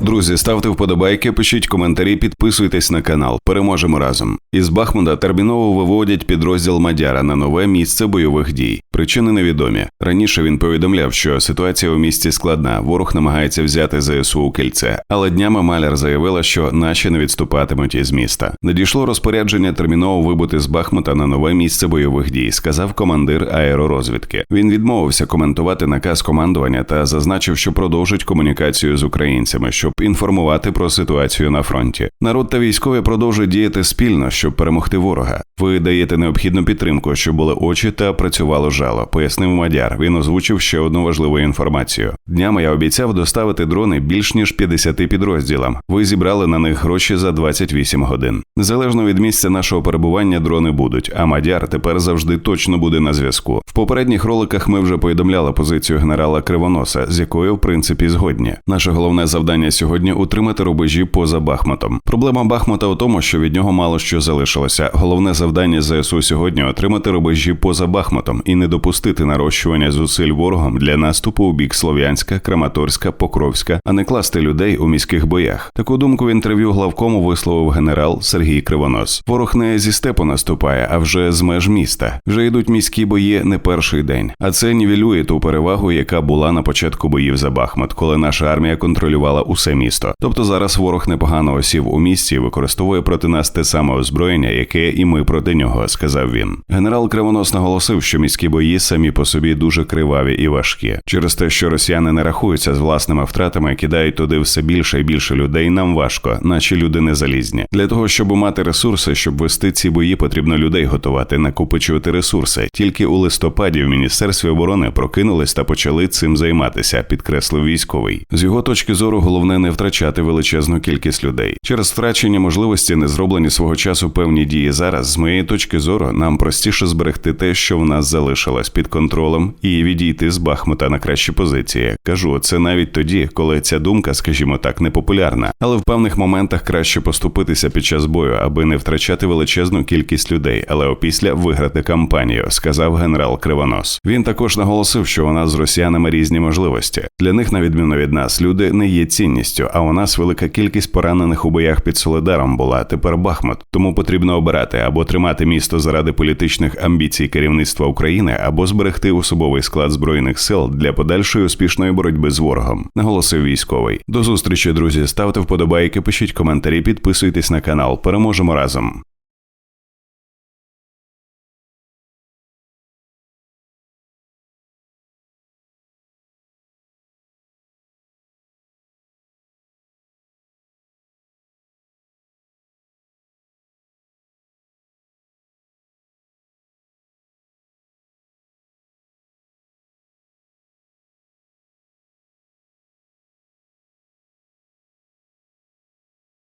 Друзі, ставте вподобайки, пишіть коментарі, підписуйтесь на канал. Переможемо разом. Із Бахмута терміново виводять підрозділ Мадяра на нове місце бойових дій. Причини невідомі. Раніше він повідомляв, що ситуація у місті складна. Ворог намагається взяти ЗСУ у кільце. Але днями Маляр заявила, що наші не відступатимуть із міста. Надійшло розпорядження терміново вибути з Бахмута на нове місце бойових дій, сказав командир аеророзвідки. Він відмовився коментувати наказ командування та зазначив, що продовжить комунікацію з українцями, щоб інформувати про ситуацію на фронті. Народ та військові продовжують діяти спільно, щоб перемогти ворога. Ви даєте необхідну підтримку, щоб були очі та працювало жало, пояснив Мадяр. Він озвучив ще одну важливу інформацію. Днями я обіцяв доставити дрони більш ніж 50 підрозділам. Ви зібрали на них гроші за 28 годин. Незалежно від місця нашого перебування, дрони будуть. А Мадяр тепер завжди точно буде на зв'язку. В попередніх роликах ми вже повідомляли позицію генерала Кривоноса, з якою в принципі згодні. Наше головне завдання сьогодні утримати рубежі поза Бахмутом. Проблема Бахмута у тому, що від нього мало що залишилося. Головне завдання ЗСУ сьогодні отримати рубежі поза Бахмутом і не допустити нарощування зусиль ворогом для наступу у бік Слов'янська, Краматорська, Покровська, а не класти людей у міських боях. Таку думку в інтерв'ю главкому висловив генерал Сергій Кривонос. Ворог не зі степу наступає, а вже з меж міста. Вже йдуть міські бої не перший день. А це нівелює ту перевагу, яка була на початку боїв за Бахмут, коли наша армія контролювала усе місто. Тобто зараз ворог непогано осів у місті і використовує проти нас те саме озброєння, яке і ми проти нього, сказав він. Генерал Кривонос наголосив, що міські бої самі по собі дуже криваві і важкі. Через те, що росіяни не рахуються з власними втратами, кидають туди все більше і більше людей. Нам важко, наші люди не залізні. Для того щоб мати ресурси, щоб вести ці бої, потрібно людей готувати, накопичувати ресурси. Тільки у листопаді в міністерстві оборони прокинулись та почали цим займатися, підкреслив військовий. З його точки зору, головне не втрачати величезну кількість людей. Через втрачення можливості не зроблені свого часу певні дії зараз. З моєї точки зору, нам простіше зберегти те, що в нас залишилось під контролем, і відійти з Бахмута на кращі позиції. Кажу, це навіть тоді, коли ця думка, скажімо так, непопулярна, але в певних моментах краще поступитися під час бою, аби не втрачати величезну кількість людей, але опісля виграти кампанію, сказав генерал Кривонос. Він також наголосив, що у нас з росіянами різні можливості. Для них, на відміну від нас, люди не є цінністю. А у нас велика кількість поранених у боях під Солидаром була. Тепер Бахмут. Тому потрібно обирати або тримати місто заради політичних амбіцій керівництва України, або зберегти особовий склад збройних сил для подальшої успішної боротьби з ворогом. Наголосив військовий. До зустрічі, друзі. Ставте вподобайки, пишіть коментарі, підписуйтесь на канал. Переможемо разом.